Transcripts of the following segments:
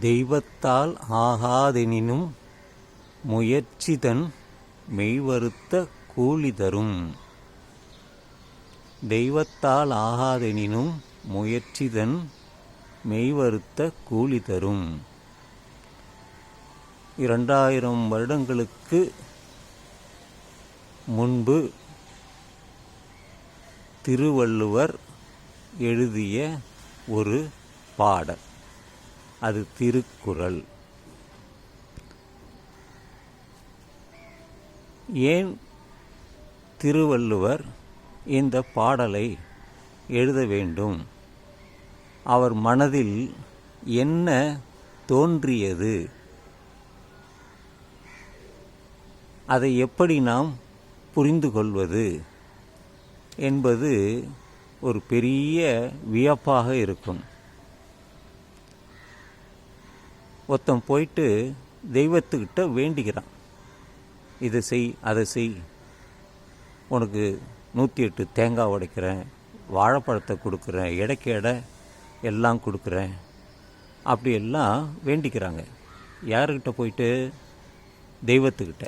தெய்வத்தால் ஆகாதெனினும் முயற்சிதன் மெய்வருத்த கூலி தரும். தெய்வத்தால் ஆகாதெனினும் முயற்சிதன் மெய்வருத்த கூலி தரும். இரண்டாயிரம் வருடங்களுக்கு முன்பு திருவள்ளுவர் எழுதிய ஒரு பாடல். அது திருக்குறள். ஏன் திருவள்ளுவர் இந்த பாடலை எழுத வேண்டும்? அவர் மனதில் என்ன தோன்றியது? அதை எப்படி நாம் புரிந்து கொள்வது? என்பது ஒரு பெரிய வியப்பாக இருக்கும். ஒருத்தன் போயிட்டு தெய்வத்துக்கிட்ட வேண்டிக்கிறான் இதை செய் அதை செய். உனக்கு நூற்றி எட்டு தேங்காய் உடைக்கிறேன் வாழைப்பழத்தை கொடுக்குறேன் எடைக்கு எடை எல்லாம் கொடுக்குறேன். அப்படி எல்லாம் வேண்டிக்கிறாங்க. யாருக்கிட்ட போயிட்டு? தெய்வத்துக்கிட்ட.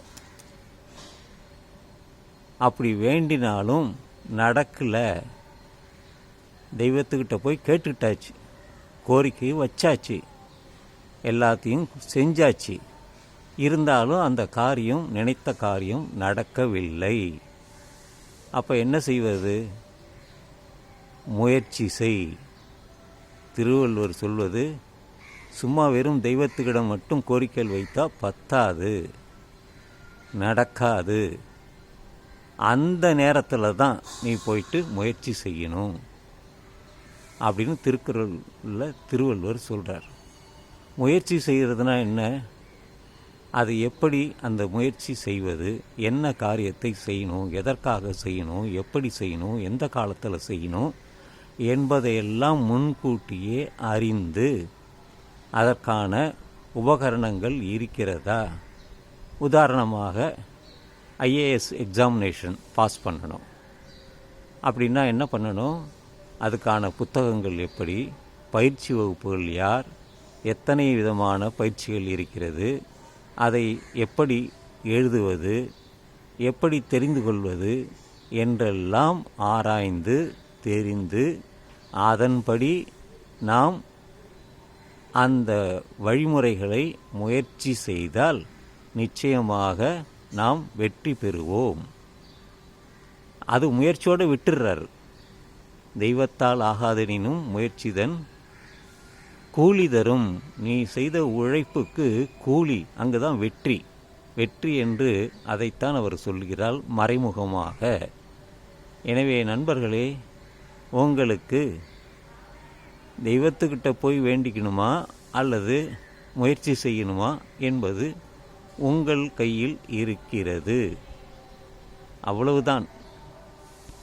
அப்படி வேண்டினாலும் நடக்கல. தெய்வத்துக்கிட்ட போய் கேட்டுக்கிட்டாச்சு. கோரிக்கை வச்சாச்சு. எல்லாத்தையும் செஞ்சாச்சு. இருந்தாலும் அந்த காரியம் நினைத்த காரியம் நடக்கவில்லை. அப்போ என்ன செய்வது? முயற்சி செய். திருவள்ளுவர் சொல்வது சும்மா வெறும் தெய்வத்துக்கிடம் மட்டும் கோரிக்கைகள் வைத்தா பத்தாது. நடக்காது. அந்த நேரத்தில் தான் நீ போயிட்டு முயற்சி செய்யணும். அப்படின்னு திருக்குறளில் திருவள்ளுவர் சொல்கிறார் முயற்சி செய்கிறதுனா என்ன? அது எப்படி அந்த முயற்சி செய்வது? என்ன காரியத்தை செய்யணும்? எதற்காக செய்யணும்? எப்படி செய்யணும்? எந்த காலத்தில் செய்யணும்? என்பதையெல்லாம் முன்கூட்டியே அறிந்து அதற்கான உபகரணங்கள் இருக்கிறதா? உதாரணமாக ஐஏஎஸ் எக்ஸாமினேஷன் பாஸ் பண்ணணும். அப்படின்னா என்ன பண்ணணும்? அதுக்கான புத்தகங்கள் எப்படி? பயிற்சி வகுப்புகள் யார்? எத்தனை விதமான பயிற்சிகள் இருக்கிறது அதை எப்படி எழுதுவது எப்படி தெரிந்து கொள்வது என்றெல்லாம் ஆராய்ந்து தெரிந்து அதன்படி நாம் அந்த வழிமுறைகளை முயற்சி செய்தால் நிச்சயமாக நாம் வெற்றி பெறுவோம். அது முயற்சியோடு விட்டுடுறார் தெய்வத்தால் ஆகாதெனினும் முயற்சிதன் கூலி தரும். நீ செய்த உழைப்புக்கு கூலி அங்கு தான் வெற்றி. வெற்றி என்று அதைத்தான் அவர் சொல்கிறார் மறைமுகமாக. எனவே நண்பர்களே உங்களுக்கு தெய்வத்துக்கிட்ட போய் வேண்டிக்கணுமா? அல்லது முயற்சி செய்யணுமா? என்பது உங்கள் கையில் இருக்கிறது. அவ்வளவுதான்.